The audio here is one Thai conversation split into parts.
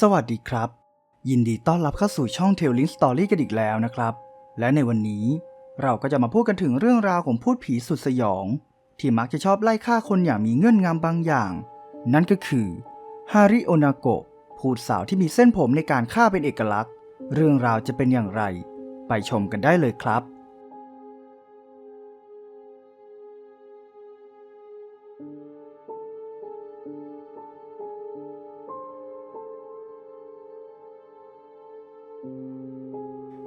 สวัสดีครับ ยินดีต้อนรับเข้าสู่ช่อง Telling Story กันอีกแล้วนะครับ และในวันนี้เราก็จะมาพูดกันถึงเรื่องราวของพูดผีสุดสยอง ที่มักจะชอบไล่ฆ่าคนอย่างมีเงื่อนงำบางอย่าง นั่นก็คือฮาริโอนาโกะพูดสาวที่มีเส้นผมในการฆ่าเป็นเอกลักษณ์ เรื่องราวจะเป็นอย่างไร ไปชมกันได้เลยครับ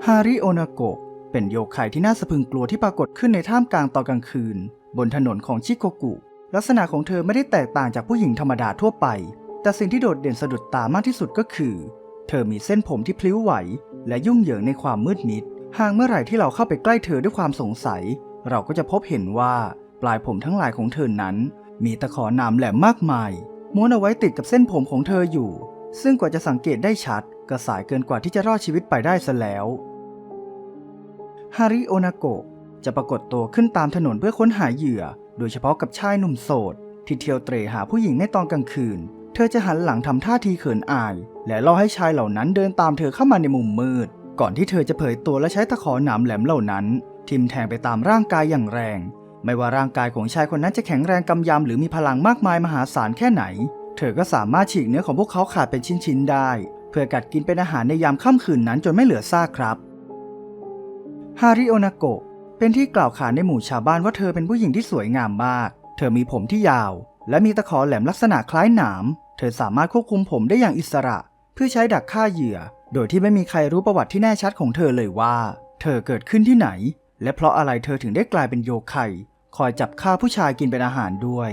ฮาริโอนาโกะเป็นโยคายที่น่าสะพรึงกลัวที่ปรากฏขึ้นในท่ามกลางตอนกลางคืน บนถนนของชิโกกุ ลักษณะของเธอไม่ได้แตกต่างจากผู้หญิงธรรมดาทั่วไป แต่สิ่งที่โดดเด่นสะดุดตามากที่สุดก็คือ เธอมีเส้นผมที่พลิ้วไหว และยุ่งเหยิงในความมืดมิด หากเมื่อไหร่ที่เราเข้าไปใกล้เธอด้วยความสงสัย เราก็จะพบเห็นว่าปลายผมทั้งหลายของเธอนั้น มีตะขอหนามแหลมมากมายม้วนเอาไว้ติดกับเส้นผมของเธออยู่ ซึ่งกว่าจะสังเกตได้ชัด ก็สายเกินกว่าที่จะรอดชีวิตไปได้ซะแล้วฮาริโอนาโกะจะปรากฏตัวขึ้นตามถนนเพื่อค้นหาเหยื่อ โดยเฉพาะกับชายหนุ่มโสด ที่เที่ยวเตร่หาผู้หญิงในตอนกลางคืน เธอจะหันหลังทำท่าทีเขินอาย และล่อให้ชายเหล่านั้นเดินตามเธอเข้ามาในมุมมืด ก่อนที่เธอจะเผยตัวและใช้ตะขอหนามแหลมเหล่านั้น ทิ่มแทงไปตามร่างกายอย่างแรง ไม่ว่าร่างกายของชายคนนั้นจะแข็งแรงกำยำหรือมีพลังมากมายมหาศาลแค่ไหน เธอก็สามารถฉีกเนื้อของพวกเขาขาดเป็นชิ้นๆได้ พื่อกัดกินเป็นอาหารในยามค่ำคืนนั้นจนไม่เหลือซากครับ ฮาริโอนาโกะเป็นที่กล่าวขานในหมู่ชาวบ้านว่าเธอเป็นผู้หญิงที่สวยงามมาก เธอมีผมที่ยาว และมีตะขอแหลมลักษณะคล้ายหนาม เธอสามารถควบคุมผมได้อย่างอิสระ เพื่อใช้ดักฆ่าเหยื่อ โดยที่ไม่มีใครรู้ประวัติที่แน่ชัดของเธอเลยว่า เธอเกิดขึ้นที่ไหน และเพราะอะไรเธอถึงได้กลายเป็นโยไคคอยจับฆ่าผู้ชายกินเป็นอาหารด้วย